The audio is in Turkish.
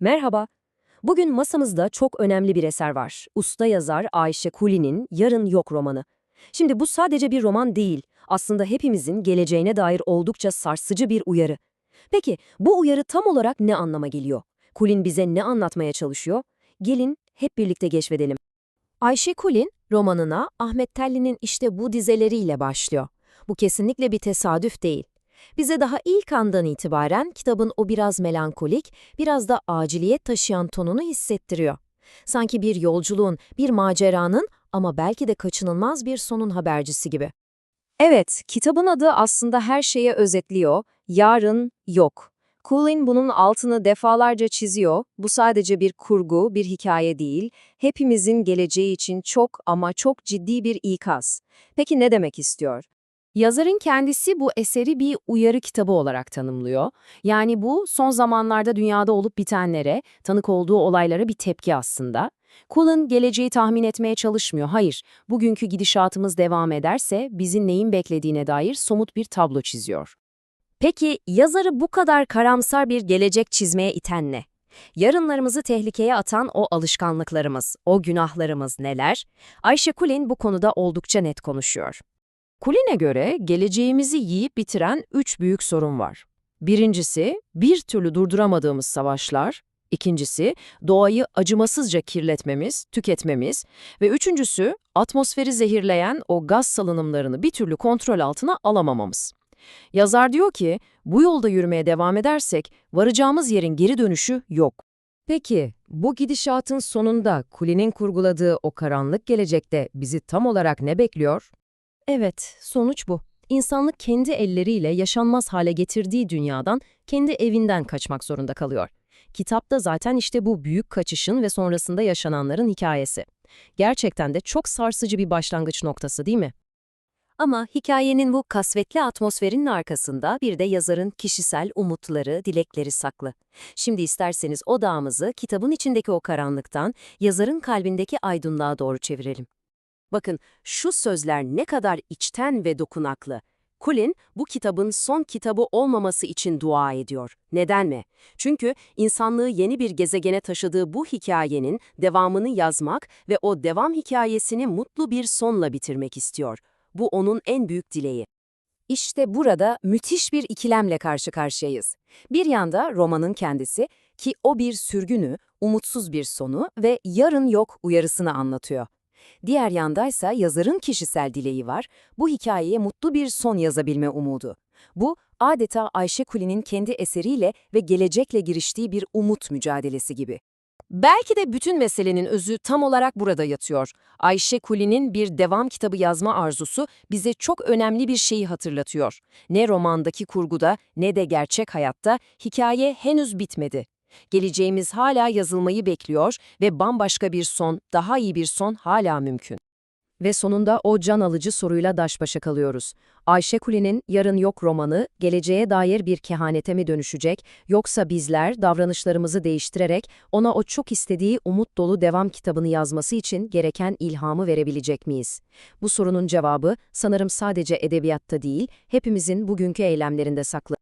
Merhaba. Bugün masamızda çok önemli bir eser var. Usta yazar Ayşe Kuli'nin Yarın Yok romanı. Şimdi bu sadece bir roman değil, aslında hepimizin geleceğine dair oldukça sarsıcı bir uyarı. Peki bu uyarı tam olarak ne anlama geliyor? Kulin bize ne anlatmaya çalışıyor? Gelin hep birlikte keşfedelim. Ayşe Kulin romanına Ahmet Telli'nin işte bu dizeleriyle başlıyor. Bu kesinlikle bir tesadüf değil. Bize daha ilk andan itibaren kitabın o biraz melankolik, biraz da aciliyet taşıyan tonunu hissettiriyor. Sanki bir yolculuğun, bir maceranın ama belki de kaçınılmaz bir sonun habercisi gibi. Evet, kitabın adı aslında her şeye özetliyor. Yarın yok. Coolin bunun altını defalarca çiziyor. Bu sadece bir kurgu, bir hikaye değil. Hepimizin geleceği için çok ama çok ciddi bir ikaz. Peki ne demek istiyor? Yazarın kendisi bu eseri bir uyarı kitabı olarak tanımlıyor. Yani bu son zamanlarda dünyada olup bitenlere, tanık olduğu olaylara bir tepki aslında. Cullen geleceği tahmin etmeye çalışmıyor. Hayır, bugünkü gidişatımız devam ederse bizi neyin beklediğine dair somut bir tablo çiziyor. Peki yazarı bu kadar karamsar bir gelecek çizmeye iten ne? Yarınlarımızı tehlikeye atan o alışkanlıklarımız, o günahlarımız neler? Ayşe Kulin bu konuda oldukça net konuşuyor. Kulin'e göre geleceğimizi yiyip bitiren üç büyük sorun var. Birincisi, bir türlü durduramadığımız savaşlar. İkincisi, doğayı acımasızca kirletmemiz, tüketmemiz. Ve üçüncüsü, atmosferi zehirleyen o gaz salınımlarını bir türlü kontrol altına alamamamız. Yazar diyor ki, bu yolda yürümeye devam edersek varacağımız yerin geri dönüşü yok. Peki, bu gidişatın sonunda Kulin'in kurguladığı o karanlık gelecekte bizi tam olarak ne bekliyor? Evet, sonuç bu. İnsanlık kendi elleriyle yaşanmaz hale getirdiği dünyadan, kendi evinden kaçmak zorunda kalıyor. Kitapta zaten işte bu büyük kaçışın ve sonrasında yaşananların hikayesi. Gerçekten de çok sarsıcı bir başlangıç noktası değil mi? Ama hikayenin bu kasvetli atmosferinin arkasında bir de yazarın kişisel umutları, dilekleri saklı. Şimdi isterseniz odağımızı kitabın içindeki o karanlıktan yazarın kalbindeki aydınlığa doğru çevirelim. Bakın şu sözler ne kadar içten ve dokunaklı. Colin bu kitabın son kitabı olmaması için dua ediyor. Neden mi? Çünkü insanlığı yeni bir gezegene taşıdığı bu hikayenin devamını yazmak ve o devam hikayesini mutlu bir sonla bitirmek istiyor. Bu onun en büyük dileği. İşte burada müthiş bir ikilemle karşı karşıyayız. Bir yanda romanın kendisi ki o bir sürgünü, umutsuz bir sonu ve yarın yok uyarısını anlatıyor. Diğer yandaysa yazarın kişisel dileği var, bu hikayeye mutlu bir son yazabilme umudu. Bu, adeta Ayşe Kuli'nin kendi eseriyle ve gelecekle giriştiği bir umut mücadelesi gibi. Belki de bütün meselenin özü tam olarak burada yatıyor. Ayşe Kuli'nin bir devam kitabı yazma arzusu bize çok önemli bir şeyi hatırlatıyor. Ne romandaki kurguda ne de gerçek hayatta hikaye henüz bitmedi. Geleceğimiz hala yazılmayı bekliyor ve bambaşka bir son, daha iyi bir son hala mümkün. Ve sonunda o can alıcı soruyla daş başa kalıyoruz. Ayşe Kuli'nin Yarın Yok romanı geleceğe dair bir kehanete mi dönüşecek yoksa bizler davranışlarımızı değiştirerek ona o çok istediği umut dolu devam kitabını yazması için gereken ilhamı verebilecek miyiz? Bu sorunun cevabı sanırım sadece edebiyatta değil, hepimizin bugünkü eylemlerinde saklı.